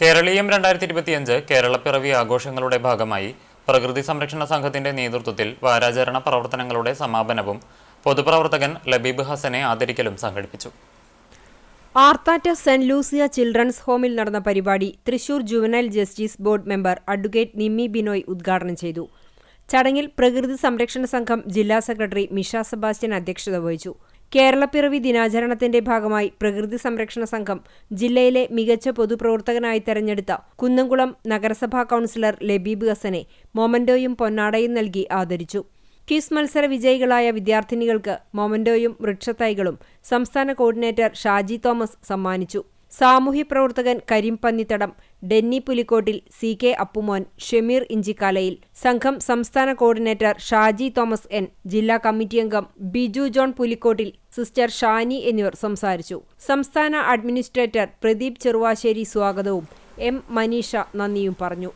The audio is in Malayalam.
കേരളീയം രണ്ടായിരത്തി ഇരുപത്തിയഞ്ച് കേരളപ്പിറവി ആഘോഷങ്ങളുടെ ഭാഗമായി പ്രകൃതി സംരക്ഷണ സംഘത്തിന്റെ നേതൃത്വത്തിൽ വാരാചരണ പ്രവർത്തനങ്ങളുടെ സമാപനവും പൊതുപ്രവർത്തകൻ ലബീബ് ഹസനെ ആദരിക്കലും സംഘടിപ്പിച്ചു. ആർത്താറ്റ സെന്റ് ലൂസിയ ചിൽഡ്രൻസ് ഹോമിൽ നടന്ന പരിപാടി Thrissur juvenile justice board member advocate Nimmi Binoy ഉദ്ഘാടനം ചെയ്തു. ചടങ്ങിൽ പ്രകൃതി സംരക്ഷണ സംഘം ജില്ലാ സെക്രട്ടറി മിഷ സെബാസ്റ്റ്യൻ അധ്യക്ഷത വഹിച്ചു. കേരളപ്പിറവി ദിനാചരണത്തിന്റെ ഭാഗമായി പ്രകൃതി സംരക്ഷണ സംഘം ജില്ലയിലെ മികച്ച പൊതുപ്രവർത്തകനായി തെരഞ്ഞെടുത്ത കുന്നംകുളം നഗരസഭാ കൗൺസിലർ ലബീബ് ഹസനെ മൊമന്റോയും പൊന്നാടയും നൽകി ആദരിച്ചു. ക്വിസ് മത്സര വിജയികളായ വിദ്യാർത്ഥിനികൾക്ക് മൊമന്റോയും വൃക്ഷത്തൈകളും സംസ്ഥാന കോർഡിനേറ്റർ ഷാജി തോമസ് സമ്മാനിച്ചു. സാമൂഹ്യ പ്രവർത്തകൻ കരീം പന്നിത്തടം ഡെന്നി പുലിക്കോട്ടിൽ സി കെ അപ്പുമോൻ ഷമീർ ഇഞ്ചിക്കാലയിൽ. സംഘം സംസ്ഥാന കോർഡിനേറ്റർ ഷാജി തോമസ് എൻ ജില്ലാ കമ്മിറ്റി അംഗം ബിജു ജോൺ പുലിക്കോട്ടിൽ സിസ്റ്റർ ഷാനി എന്നിവർ സംസാരിച്ചു. സംസ്ഥാന അഡ്മിനിസ്ട്രേറ്റർ പ്രദീപ് ചെറുവാശ്ശേരി സ്വാഗതവും. എം മനീഷ നന്ദിയും പറഞ്ഞു.